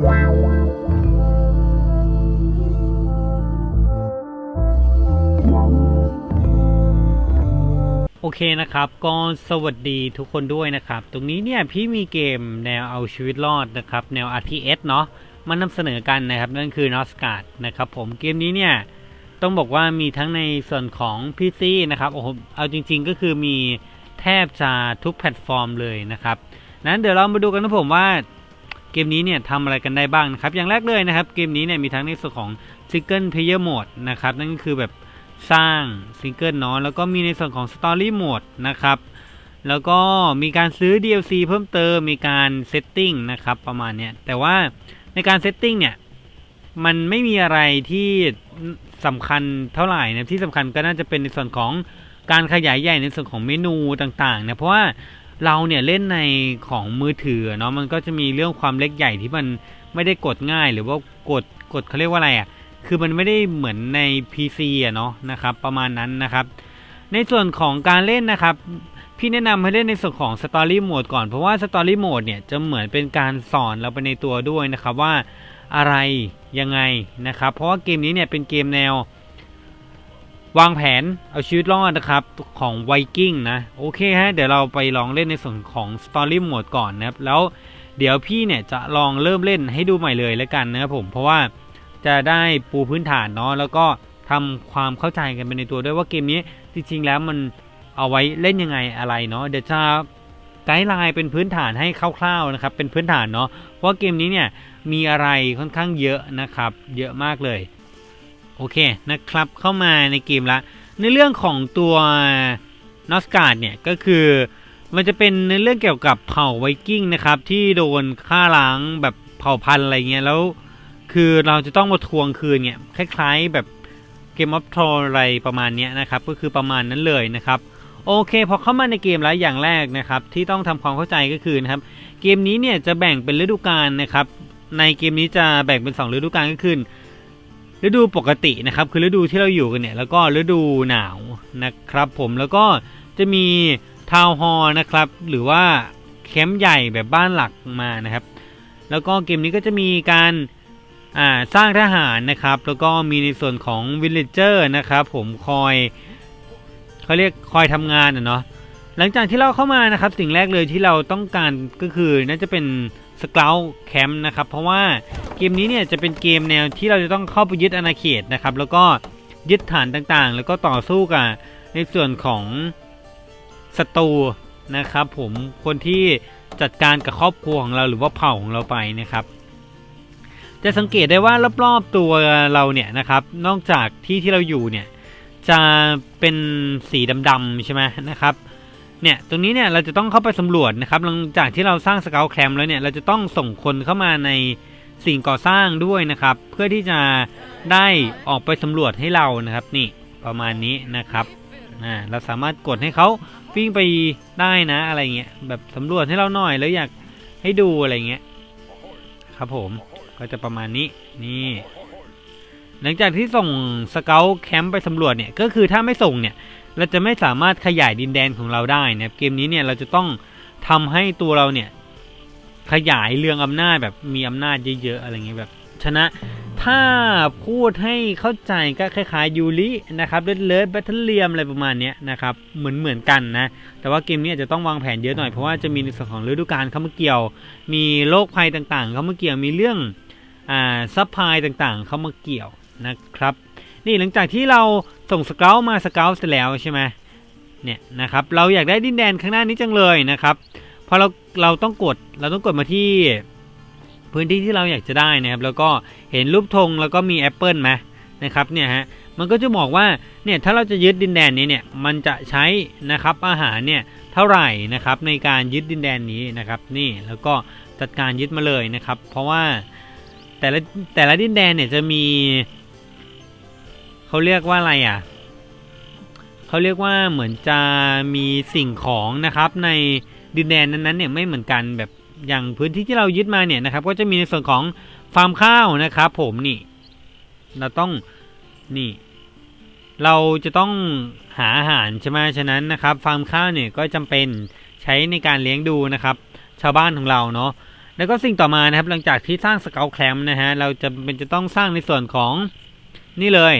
โอเคนะครับก็สวัสดีทุกคนด้วยนะครับ ตรงนี้เนี่ยพี่มีเกมแนวเอาชีวิตรอดนะครับ แนว RTS เนาะมานำเสนอกันนะครับ นั่นคือ n o s c a r d นะครับผมเกมนี้เนี่ยต้องบอกว่ามีทั้งในส่วนของ PC นะครับโอ้โหเอาจริง ๆ ก็คือมีแทบจะทุกแพลตฟอร์มเลยนะครับนั้นเดี๋ยวเรามาดูกันนะผมว่า เกมนี้เนี่ยทำอะไรกันได้บ้างนะครับ อย่างแรกเลยนะครับ เกมนี้เนี่ยมีทั้งในส่วนของ Single Player Mode นะครับ นั่นก็คือแบบสร้างซิงเกิลเนาะแล้วก็มีในส่วนของ Story Mode นะครับ แล้วก็มีการซื้อ DLC เพิ่มเติม มีการเซตติ้งนะครับประมาณเนี้ย แต่ว่าในการเซตติ้งเนี่ย มันไม่มีอะไรที่สำคัญเท่าไหร่นะที่สำคัญก็น่าจะเป็นในส่วนของการขยายใหญ่ในส่วนของเมนูต่างๆเนี่ยเพราะว่า เราเนี่ยเล่นในของมือถือเนาะมันก็จะมีเรื่องความเล็กใหญ่ที่มันไม่ได้กดง่ายหรือว่ากดกดเขาเรียกว่าอะไรอะคือมันไม่ได้เหมือนใน PC อะเนาะนะครับประมาณนั้นนะครับ ในส่วนของการเล่นนะครับ พี่แนะนำให้เล่นในส่วนของ Story Mode ก่อนเพราะว่า Story Mode เนี่ยจะเหมือนเป็นการสอนเราไปในตัวด้วยนะครับว่าอะไรยังไงนะครับ เพราะว่าเกมนี้เนี่ยเป็นเกมแนว วางแผนเอาชีวิตรอดนะครับของไวกิ้งนะโอเคฮะเดี๋ยวเราไปลองเล่นในส่วนของ Story Mode ก่อนนะครับแล้วเดี๋ยวพี่เนี่ยจะลองเริ่มเล่นให้ดูใหม่เลยแล้วกันนะครับผมเพราะว่าจะได้ปูพื้นฐานเนาะแล้วก็ทำความเข้าใจกันไปในตัวด้วยว่าเกมนี้จริงๆแล้วมันเอาไว้เล่นยังไงอะไรเนาะเดี๋ยวจะไกด์ไลน์เป็นพื้นฐานให้คร่าวๆนะครับเป็นพื้นฐานเนาะเพราะเกมนี้เนี่ยมีอะไรค่อนข้างเยอะนะครับ เยอะมากเลย โอเคนะครับเข้ามาในเกมละ ในเรื่องของตัวนอสการ์ดเนี่ยก็คือมันจะเป็นในเรื่องเกี่ยวกับเผ่าไวกิ้งนะครับที่โดนฆ่าล้างแบบเผ่าพันธุ์อะไรเงี้ยแล้วคือเราจะต้องมาทวงคืนเนี่ยคล้ายๆแบบเกมออฟทรอะไรประมาณเนี้ยนะครับก็คือประมาณนั้นเลยนะครับโอเคพอเข้ามาในเกมแล้วอย่างแรกนะครับที่ต้องทำความเข้าใจก็คือนะครับเกมนี้เนี่ยจะแบ่งเป็นฤดูกาลนะครับในเกมนี้จะแบ่งเป็น 2 ฤดูกาลก็คือ ฤดูปกตินะครับ คือฤดูที่เราอยู่กันเนี่ย แล้วก็ฤดูหนาวนะครับผมแล้วก็จะมีทาวน์ฮอนะครับ หรือว่าแคมป์ใหญ่แบบบ้านหลักมานะครับ แล้วก็เกมนี้ก็จะมีการาสร้างทหารนะครับ แล้วก็มีในส่วนของวิลเลจเจอร์นะครับ ผมคอยเขาเรียกคอยทำงานนะเนาะหลังจากที่เราเข้ามานะครับ สิ่งแรกเลยที่เราต้องการก็คือน่าจะเป็น สเกลแคมป์นะครับเพราะว่าเกมนี้เนี่ยจะเป็นเกมแนวที่เราจะต้องเข้าไปยึดอาณาเขตนะครับแล้วก็ยึดฐานต่างๆ แล้วก็ต่อสู้กับในส่วนของศัตรูนะครับผมคนที่จัดการกับครอบครัวของเราหรือว่าเผ่าของเราไปนะครับ จะสังเกตได้ว่ารอบๆตัวเราเนี่ยนะครับ นอกจากที่ที่เราอยู่เนี่ยจะเป็นสีดำๆใช่ไหมนะครับ เนี่ยตรงนี้เนี่ยเราจะต้องเข้าไปสำรวจนะครับหลังจากที่เราสร้างสเกลแคมแล้วเนี่ยเราจะต้องส่งคนเข้ามาในสิ่งก่อสร้างด้วยนะครับ เพื่อที่จะได้ออกไปสำรวจให้เรานะครับนี่ประมาณนี้นะครับอ่าเราสามารถกดให้เขาวิ่งไปได้นะอะไรเงี้ยแบบสำรวจให้เราหน่อยแล้วอยากให้ดูอะไรเงี้ยครับผมก็จะประมาณนี้นี่หลังจากที่ส่งสเกลแคมป์ไปสำรวจเนี่ยก็คือถ้าไม่ส่งเนี่ย เราจะไม่สามารถขยายดินแดนของเราได้นะครับเกมนี้เนี่ยเราจะต้องทำให้ตัวเราเนี่ยขยายเรื่องอำนาจแบบมีอำนาจเยอะๆอะไรเงี้ยแบบชนะถ้าพูดให้เข้าใจก็คล้ายๆยูรินะครับเลดเลดแบทเทิลเลียมอะไรประมาณนี้นะครับเหมือนเหมือนกันนะ แต่ว่าเกมนี้อาจจะต้องวางแผนเยอะหน่อย เพราะว่าจะมีในส่วนของฤดูกาลเข้ามาเกี่ยว มีโรคภัยต่างๆ เข้ามาเกี่ยวมีเรื่องอ่าซัพพลายต่างๆ เข้ามาเกี่ยวนะครับ นี่หลังจากที่เราส่งสเกลมาสเกลเสร็จแล้วใช่ไหมเนี่ยนะครับเราอยากได้ดินแดนข้างหน้านี้จังเลยนะครับพอเราเราต้องกดเราต้องกดมาที่พื้นที่ที่เราอยากจะได้นะครับ แล้วก็เห็นรูปธงแล้วก็มีแอปเปิลไหมนะครับเนี่ยฮะมันก็จะบอกว่าเนี่ยถ้าเราจะยึดดินแดนนี้เนี่ยมันจะใช้นะครับอาหารเนี่ยเท่าไหร่นะครับในการยึดดินแดนนี้นะครับนี่แล้วก็จัดการยึดมาเลยนะครับ เพราะว่าแต่ละแต่ละดินแดนเนี่ยจะมี เขาเรียกว่าอะไรอะเขาเรียกว่าเหมือนจะมีสิ่งของนะครับในดินแดนนั้นๆเนี่ยไม่เหมือนกันแบบอย่างพื้นที่ที่เรายึดมาเนี่ยนะครับ ก็จะมีในส่วนของฟาร์มข้าวนะครับผมนี่เราต้องนี่เราจะต้องหาอาหารใช่ไหมฉะนั้นนะครับ ฟาร์มข้าวเนี่ยก็จำเป็นใช้ในการเลี้ยงดูนะครับ ชาวบ้านของเราเนาะแล้วก็สิ่งต่อมานะครับหลังจากที่สร้างสเกลแคมป์นะฮะเราจะเป็นจะต้องสร้างในส่วนของนี่เลย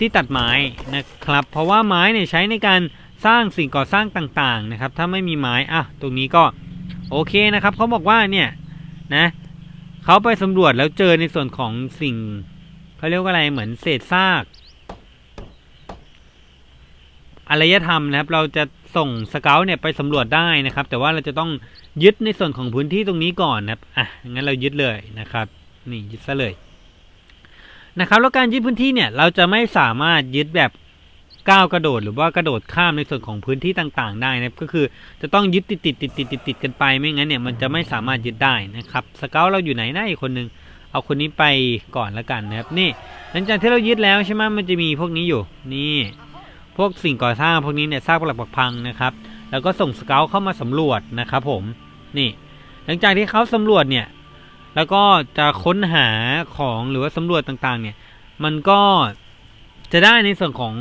ที่ตัดไม้นะครับ เพราะว่าไม้เนี่ยใช้ในการสร้างสิ่งก่อสร้างต่างๆนะครับ ถ้าไม่มีไม้อะตรงนี้ก็โอเคนะครับเขาบอกว่าเนี่ยนะเขาไปสำรวจแล้วเจอในส่วนของสิ่งเขาเรียกว่าอะไรเหมือนเศษซากอารยธรรมนะครับ เราจะส่งสเกลเนี่ยไปสำรวจได้นะครับ แต่ว่าเราจะต้องยึดในส่วนของพื้นที่ตรงนี้ก่อนนะครับอะงั้นเรายึดเลยนะครับ นี่ยึดซะเลย นะครับแล้วการยึดพื้นที่เนี่ยเราจะไม่สามารถยึดแบบก้าวกระโดดหรือว่ากระโดดข้ามในส่วนของพื้นที่ต่างๆ ได้นะครับก็คือจะต้องยึดติดติดติดติดติดติดกันไปไม่งั้นเนี่ยมันจะไม่สามารถยึดได้นะครับสเกลเราอยู่ไหนนะอีกคนนึงเอาคนนี้ไปก่อนแล้วกันนะครับนี่หลังจากที่เรายึดแล้วใช่ไหมมันจะมีพวกนี้อยู่นี่พวกสิ่งก่อสร้างพวกนี้เนี่ยซากปรักปักพังนะครับแล้วก็ส่งสเกลเข้ามาสำรวจนะครับผมนี่หลังจากที่เขาสำรวจเนี่ย แล้วก็จะค้นหาของหรือว่าสำรวจต่างๆ เนี่ย มันก็จะได้ในส่วนของ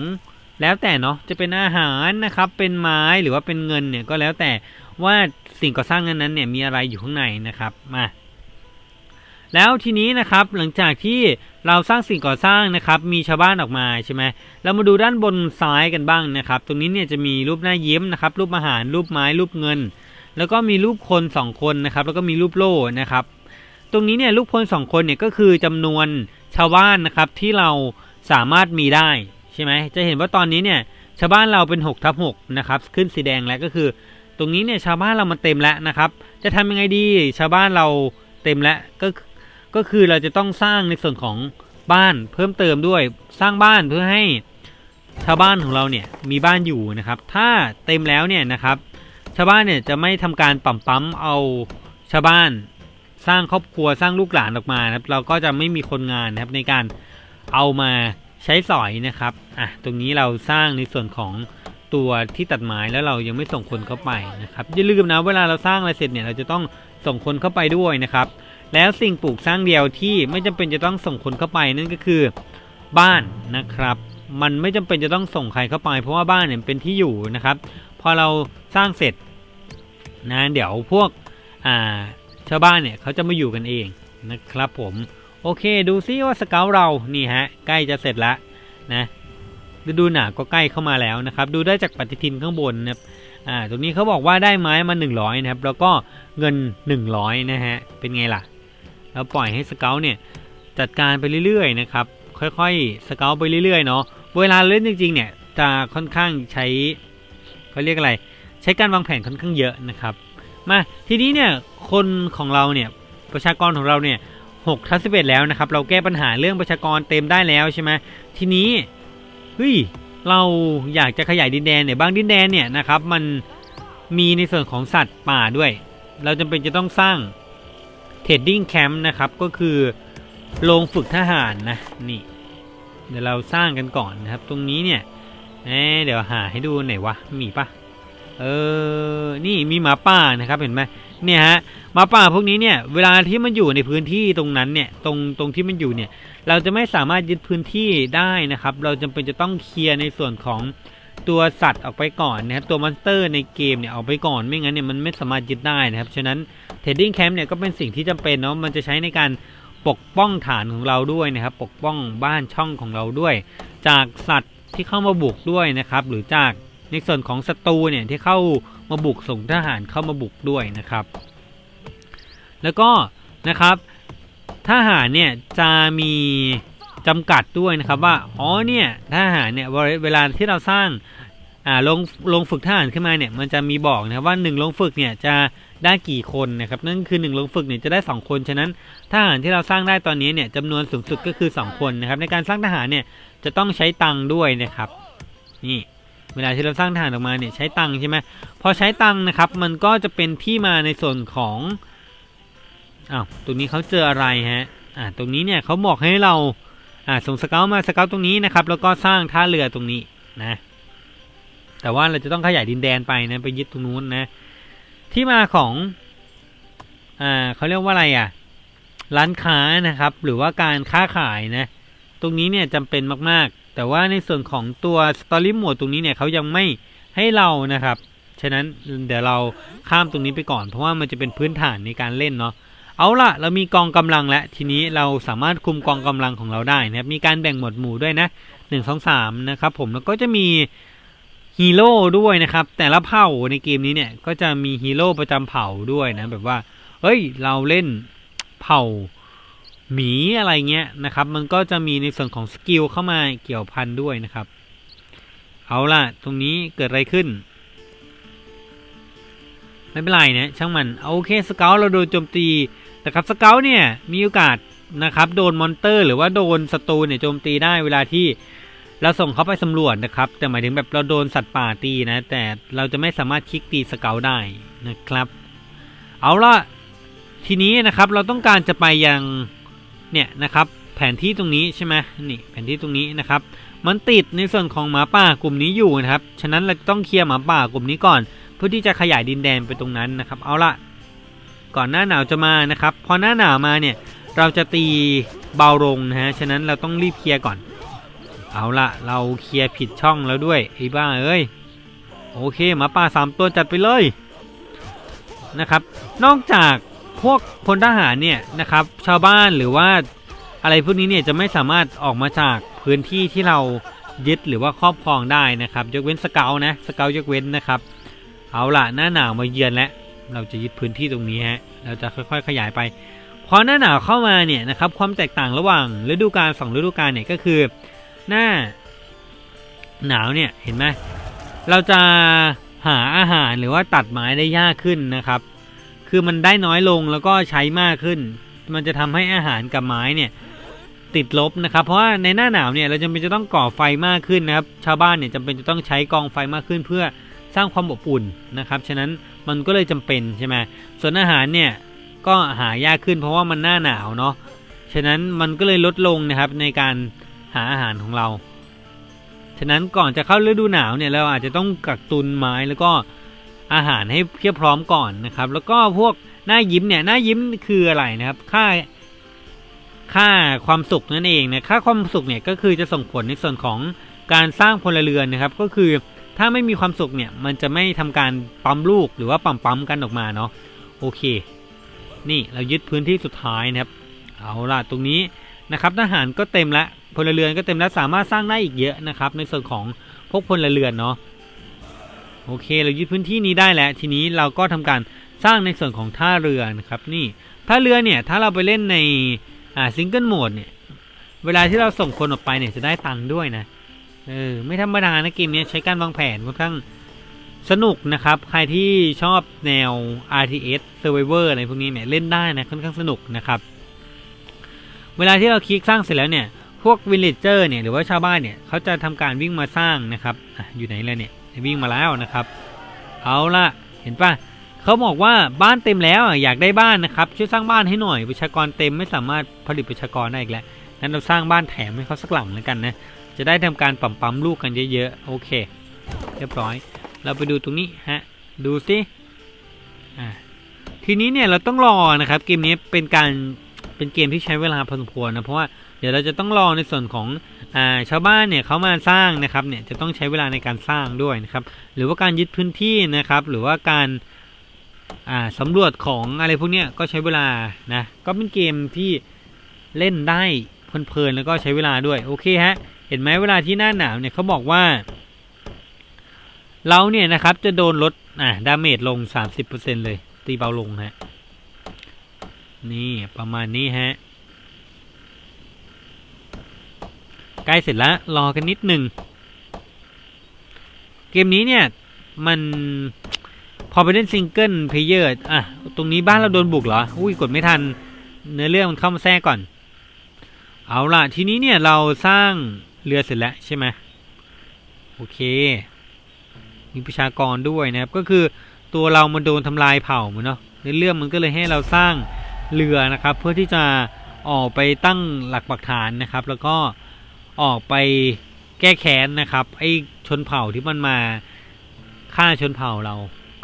แล้วแต่เนาะจะเป็นอาหารนะครับ เป็นไม้หรือว่าเป็นเงินเนี่ยก็แล้วแต่ว่าสิ่งก่อสร้างนั้นๆเนี่ยมีอะไรอยู่ข้างในนะครับมาแล้วทีนี้นะครับหลังจากที่เราสร้างสิ่งก่อสร้างนะครับ มีชาวบ้านออกมาใช่ไหมเรามาดูด้านบนซ้ายกันบ้างนะครับ ตรงนี้เนี่ยจะมีรูปหน้ายิ้มนะครับ รูปอาหารรูปไม้รูปเงิน แล้วก็มีรูปคนสองคนนะครับ แล้วก็มีรูปโล่นะครับ ตรงนี้เนี่ยรูปคนสองคนเนี่ยก็คือจำนวนชาวบ้านนะครับที่เราสามารถมีได้ใช่ไหมจะเห็นว่าตอนนี้เนี่ยชาวบ้านเราเป็น6ทับ6นะครับขึ้นสีแดงแล้วก็คือ ตรงนี้เนี่ยชาวบ้านเรามันเต็มแล้วนะครับ จะทำยังไงดีชาวบ้านเราเต็มแล้วก็ก็คือเราจะต้องสร้างในส่วนของบ้านเพิ่มเติมด้วยสร้างบ้านเพื่อให้ชาวบ้านของเราเนี่ยมีบ้านอยู่นะครับ ถ้าเต็มแล้วเนี่ยนะครับ ชาวบ้านเนี่ยจะไม่ทำการปั๊มปั๊มเอาชาวบ้าน สร้างครอบครัวสร้างลูกหลานออกมานะครับ เราก็จะไม่มีคนงานนะครับในการเอามาใช้สอยนะครับอะตรงนี้เราสร้างในส่วนของตัวที่ตัดไม้แล้วเรายังไม่ส่งคนเข้าไปนะครับอย่าลืมนะเวลาเราสร้างอะไรเสร็จเนี่ยเราจะต้องส่งคนเข้าไปด้วยนะครับ แล้วสิ่งปลูกสร้างเดียวที่ไม่จำเป็นจะต้องส่งคนเข้าไปนั่นก็คือบ้านนะครับ มันไม่จำเป็นจะต้องส่งใครเข้าไป เพราะว่าบ้านเนี่ยเป็นที่อยู่นะครับ พอเราสร้างเสร็จนะเดี๋ยวพวกอ่า ชาวบ้านเนี่ยเขาจะมาอยู่กันเองนะครับผม โอเคดูซิว่าสเกลเรานี่ฮะใกล้จะเสร็จแล้วนะฤดูหนาวก็ใกล้เข้ามาแล้วนะครับ ดูได้จากปฏิทินข้างบนนะครับอ่าตรงนี้เขาบอกว่าได้ไม้มา 100 นะครับ แล้วก็เงิน 100 นะฮะ เป็นไงล่ะ แล้วปล่อยให้สเกลเนี่ยจัดการไปเรื่อยๆนะครับ ค่อยๆสเกลไปเรื่อยๆเนาะ เวลาเล่นจริงๆเนี่ยจะค่อนข้างใช้เขาเรียกอะไร ใช้การวางแผนค่อนข้างเยอะนะครับ มาทีนี้เนี่ยคนของเราเนี่ยประชากรของเราเนี่ยหกทับสิบเอ็ดแล้วนะครับ เราแก้ปัญหาเรื่องประชากรเต็มได้แล้วใช่ไหมทีนี้เฮ้ยเราอยากจะขยายดินแดนเนี่ยบางดินแดนเนี่ยนะครับมันมีในส่วนของสัตว์ป่าด้วย เราจำเป็นจะต้องสร้างเทรดดิ้งแคมป์นะครับก็คือโรงฝึกทหารนะนี่เดี๋ยวเราสร้างกันก่อนนะครับ ตรงนี้เนี่ยเอ๊ะเดี๋ยวหาให้ดูไหนวะมีปะ เออ นี่มีหมาป่านะครับเห็นไหมเนี่ยฮะหมาป่าพวกนี้เนี่ยเวลาที่มันอยู่ในพื้นที่ตรงนั้นเนี่ยตรงตรงที่มันอยู่เนี่ย เราจะไม่สามารถยึดพื้นที่ได้นะครับ เราจำเป็นจะต้องเคลียร์ในส่วนของตัวสัตว์ออกไปก่อนนะครับตัวมอนสเตอร์ในเกมเนี่ยออกไปก่อนไม่งั้นเนี่ยมันไม่สามารถยึดได้นะครับฉะนั้นเทรดดิ้งแคมป์เนี่ยก็เป็นสิ่งที่จำเป็นเนาะมันจะใช้ในการปกป้องฐานของเราด้วยนะครับ ปกป้องบ้านช่องของเราด้วย จากสัตว์ที่เข้ามาบุกด้วยนะครับ หรือจาก ในส่วนของศัตรูเนี่ยที่เข้ามาบุกส่งทหารเข้ามาบุกด้วยนะครับ แล้วก็นะครับทหารเนี่ยจะมีจำกัดด้วยนะครับว่าอ๋อเนี่ยทหารเนี่ยเวลาที่เราสร้างอ่าลงลงฝึกทหารขึ้นมาเนี่ยมันจะมีบอกนะครับว่า1ลงฝึกเนี่ยจะได้กี่คนนะครับนั่นคือ1ลงฝึกเนี่ยจะได้ 2 คนฉะนั้นทหารที่เราสร้างได้ตอนนี้เนี่ยจำนวนสูงสุดก็คือ 2 คนนะครับในการสร้างทหารเนี่ยจะต้องใช้ตังค์ด้วยนะครับนี่ เวลาที่เราสร้างทารออกมาเนี่ยใช้ตังใช่ไหมพอใช้ตังนะครับ มันก็จะเป็นที่มาในส่วนของอ้าวตรงนี้เขาเจออะไรฮะอ่าตรงนี้เนี่ยเขาบอกให้เราอ่าส่งสเกลมาสเกลตรงนี้นะครับ แล้วก็สร้างท่าเรือตรงนี้นะ แต่ว่าเราจะต้องขยายดินแดนไปนะไปยึดตรงนู้นนะ ที่มาของอ่าเขาเรียกว่าอะไรอะ ร้านค้านะครับ หรือว่าการค้าขายนะ ตรงนี้เนี่ยจำเป็นมากๆ แต่ว่าในส่วนของตัว Story Mode ตรงนี้เนี่ยเขายังไม่ให้เรานะครับ ฉะนั้นเดี๋ยวเราข้ามตรงนี้ไปก่อน เพราะว่ามันจะเป็นพื้นฐานในการเล่นเนาะเอาล่ะ เรามีกองกำลังแล้วทีนี้เราสามารถคุมกองกำลังของเราได้นะครับ มีการแบ่งหมวดหมู่ด้วยนะหนึ่งสองสามนะครับผมแล้วก็จะมีฮีโร่ด้วยนะครับ แต่ละเผ่าในเกมนี้เนี่ยก็จะมีฮีโร่ประจำเผ่าด้วยนะแบบว่าเฮ้ยเราเล่นเผ่า หมีอะไรเงี้ยนะครับ มันก็จะมีในส่วนของสกิลเข้ามาเกี่ยวพันด้วยนะครับ เอาล่ะ ตรงนี้เกิดอะไรขึ้น ไม่เป็นไรนะช่างมันโอเคสเกลเราโดนโจมตีนะครับสเกลเนี่ยมีโอกาสนะครับโดนมอนเตอร์ หรือว่าโดนศัตรูเนี่ยโจมตีได้เวลาที่เราส่งเขาไปสำรวจนะครับ แต่หมายถึงแบบเราโดนสัตว์ป่าตีนะ แต่เราจะไม่สามารถคลิกตีสเกลได้นะครับ เอาล่ะทีนี้นะครับเราต้องการจะไปยัง เนี่ยนะครับแผนที่ตรงนี้ใช่ไหมนี่แผนที่ตรงนี้นะครับ มันติดในส่วนของหมาป่ากลุ่มนี้อยู่นะครับ ฉะนั้นเราต้องเคลียร์หมาป่ากลุ่มนี้ก่อน เพื่อที่จะขยายดินแดนไปตรงนั้นนะครับ เอาละก่อนหน้าหนาวจะมานะครับ พอหน้าหนาวมาเนี่ยเราจะตีเบาลงนะฮะ ฉะนั้นเราต้องรีบเคลียร์ก่อน เอาละเราเคลียร์ผิดช่องแล้วด้วยไอ้บ้าเอ้ย โอเคหมาป่าสามตัวจัดไปเลยนะครับ นอกจาก พวกพลทหารเนี่ยนะครับ ชาวบ้านหรือว่าอะไรพวกนี้เนี่ยจะไม่สามารถออกมาจากพื้นที่ที่เรายึดหรือว่าครอบครองได้นะครับ ยกเว้นสเกลนะสเกลยกเว้นนะครับ เอาล่ะหน้าหนาวมาเยือนแล้วเราจะยึดพื้นที่ตรงนี้ฮะเราจะค่อยๆ ขยายไปพอหน้าหนาวเข้ามาเนี่ยนะครับความแตกต่างระหว่างฤดูกาลสองฤดูกาลเนี่ยก็คือหน้าหนาวเนี่ยเห็นไหมเราจะหาอาหารหรือว่าตัดไม้ได้ยากขึ้นนะครับ คือมันได้น้อยลงแล้วก็ใช้มากขึ้น มันจะทำให้อาหารกับไม้เนี่ยติดลบนะครับ เพราะว่าในหน้าหนาวเนี่ยเราจำเป็นจะต้องก่อไฟมากขึ้นนะครับ ชาวบ้านเนี่ยจำเป็นจะต้องใช้กองไฟมากขึ้นเพื่อสร้างความอบอุ่นนะครับ ฉะนั้นมันก็เลยจำเป็นใช่ไหมส่วนอาหารเนี่ยก็หายากขึ้นเพราะว่ามันหน้าหนาวเนาะ ฉะนั้นมันก็เลยลดลงนะครับในการหาอาหารของเรา ฉะนั้นก่อนจะเข้าฤดูหนาวเนี่ยเราอาจจะต้องกักตุนไม้แล้วก็ อาหารให้เพียบพร้อมก่อนนะครับ แล้วก็พวกหน้ายิ้มเนี่ยหน้ายิ้มคืออะไรนะครับ ค่า ค่าความสุขนั่นเองนะค่าความสุขเนี่ยก็คือจะส่งผลในส่วนของการสร้างพลเรือนนะครับ ก็คือถ้าไม่มีความสุขเนี่ยมันจะไม่ทำการปั๊มลูกหรือว่าปั๊มปั๊มกันออกมาเนาะโอเค นี่เรายึดพื้นที่สุดท้ายนะครับเอาล่ะตรงนี้นะครับทหารก็เต็มล้วพลเรือนก็เต็มแล้วสามารถสร้างได้อีกเยอะนะครับ ในส่วนของพวกพลเรือนเนาะ โอเค เรายึดพื้นที่นี้ได้แล้ว ทีนี้เราก็ทำการสร้างในส่วนของท่าเรือนะครับนี่ท่าเรือเนี่ยถ้าเราไปเล่นในอ่าซิงเกิลโหมดเนี่ยเวลาที่เราส่งคนออกไปเนี่ยจะได้ตังค์ด้วยนะเออไม่ธรรมดานะเกมนี้ใช้การวางแผนค่อนข้างสนุกนะครับ ใครที่ชอบแนว RTS Survivor อะไรพวกนี้เนี่ยเล่นได้นะค่อนข้างสนุกนะครับ เวลาที่เราคลิกสร้างเสร็จแล้วเนี่ยพวกวิลเลจเจอร์เนี่ยหรือว่าชาวบ้านเนี่ยเขาจะทำการวิ่งมาสร้างนะครับออยู่ไหนแล้วเนี่ย วิ่งมาแล้วนะครับ เอาละเห็นปะเขาบอกว่าบ้านเต็มแล้วอยากได้บ้านนะครับช่วยสร้างบ้านให้หน่อยประชากรเต็มไม่สามารถผลิตประชากรได้อีกแล้วนั้นเราสร้างบ้านแถมให้เขาสักหลังแล้วกันนะจะได้ทำการปั๊มปั๊มลูกกันเยอะๆโอเค เรียบร้อย เราไปดูตรงนี้ฮะดูสิอ่าทีนี้เนี่ยเราต้องรอนะครับเกมนี้เป็นการเป็นเกมที่ใช้เวลาพอสมควรนะเพราะว่าเดี๋ยวเราจะต้องรอในส่วนของ ชาวบ้านเนี่ยเขามาสร้างนะครับเนี่ยจะต้องใช้เวลาในการสร้างด้วยนะครับ หรือว่าการยึดพื้นที่นะครับ หรือว่าการาสำรวจของอะไรพวกนี้ก็ใช้เวลานะก็เป็นเกมที่เล่นได้เพลินๆแล้วก็ใช้เวลาด้วยโอเคฮะเห็นไหมเวลาที่หน้าหนาวเนี่ยเขาบอกว่า เราเนี่ยนะครับจะโดนลดอะดาเมจลง 30%เลยตีเบาลงฮะนี่ประมาณนี้ฮะ ใกล้เสร็จแล้วรอกันนิดหนึ่ง เกมนี้เนี่ย มันพอไปเล่นซิงเกิลเพลเยอร์อะ ตรงนี้บ้านเราโดนบุกเหรอ อุ้ยกดไม่ทัน เนื้อเรื่องมันเข้ามาแทรกก่อน เอาล่ะ ทีนี้เนี่ยเราสร้างเรือเสร็จแล้วใช่ไหมโอเค มีประชากรด้วยนะครับ ก็คือตัวเรามันโดนทำลายเผ่ามันเนาะในเรื่องมันก็เลยให้เราสร้างเรือนะครับ เพื่อที่จะออกไปตั้งหลักปักฐานนะครับ แล้วก็ ออกไปแก้แค้นนะครับ ไอ้ชนเผ่าที่มันมาฆ่าชนเผ่าเรา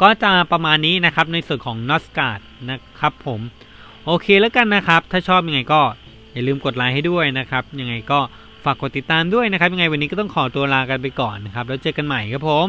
ก็จะประมาณนี้นะครับในส่วนของนอสการ์ดนะครับผมโอเคแล้วกันนะครับ ถ้าชอบยังไงก็อย่าลืมกดไลค์ให้ด้วยนะครับ ยังไงก็ฝากกดติดตามด้วยนะครับ ยังไงวันนี้ก็ต้องขอตัวลากันไปก่อนนะครับ แล้วเจอกันใหม่ครับผม